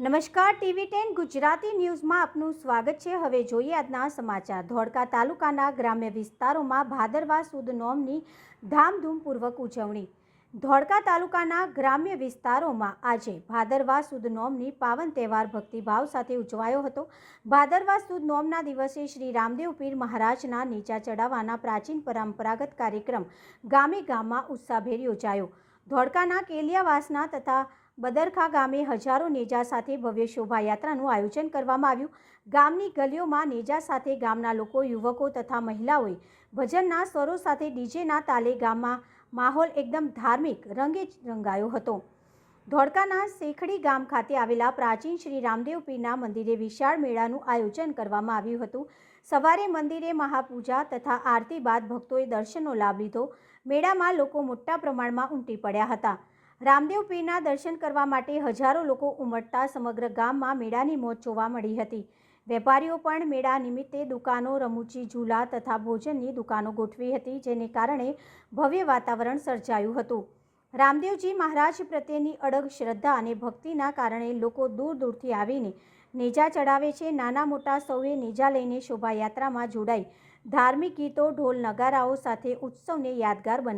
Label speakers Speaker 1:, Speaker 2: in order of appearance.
Speaker 1: નમસ્કાર, TV ten Gujarati ન્યૂઝમાં આપનું સ્વાગત છે. હવે જોઈએ આજના સમાચાર. ધોળકા તાલુકાના ગ્રામ્ય વિસ્તારોમાં ભાદરવા સુદ નોમની ધામધૂમપૂર્વક ઉજવણી. ધોળકા તાલુકાના ગ્રામ્ય વિસ્તારોમાં આજે ભાદરવા સુદ નોમની પાવન તહેવાર ભક્તિભાવ સાથે ઉજવાયો હતો. ભાદરવા સુદ નોમના દિવસે શ્રી રામદેવ પીર મહારાજના નીચા ચડાવવાના પ્રાચીન પરંપરાગત કાર્યક્રમ ગામે ગામમાં ઉત્સાહભેર યોજાયો. ધોળકાના કેલિયાવાસના તથા બદરખા ગામે હજારો નેજા સાથે ભવ્ય શોભાયાત્રાનું આયોજન કરવામાં આવ્યું. ગામની ગલીઓમાં નેજા સાથે ગામના લોકો, યુવકો તથા મહિલાઓએ ભજનના સ્વરો સાથે ડીજેના તાલે ગામમાં માહોલ એકદમ ધાર્મિક રંગે રંગાયો હતો. ધોળકાના શેખડી ગામ ખાતે આવેલા પ્રાચીન શ્રી રામદેવ પીરના મંદિરે વિશાળ મેળાનું આયોજન કરવામાં આવ્યું હતું. સવારે મંદિરે મહાપૂજા તથા આરતી બાદ ભક્તોએ દર્શનનો લાભ લીધો. મેળામાં લોકો મોટા પ્રમાણમાં ઉમટી પડ્યા હતા. રામદેવ પીરના દર્શન કરવા માટે હજારો લોકો ઉમટતા સમગ્ર ગામમાં મેળાની મોજ જોવા મળી હતી. વેપારીઓ પણ મેળા નિમિત્તે દુકાનો રમૂચી ઝૂલા તથા ભોજનની દુકાનો ગોઠવી હતી, જેને કારણે ભવ્ય વાતાવરણ સર્જાયું હતું. રામદેવજી મહારાજ પ્રત્યેની અડગ શ્રદ્ધા અને ભક્તિના કારણે લોકો દૂર દૂરથી આવીને નેજા ચડાવે છે, નાના મોટા સૌએ નેજા લઈને શોભાયાત્રામાં જોડાઈ. ધાર્મિક ગીતો, ઢોલ, નગારાઓ સાથે ઉત્સવને યાદગાર બનાવી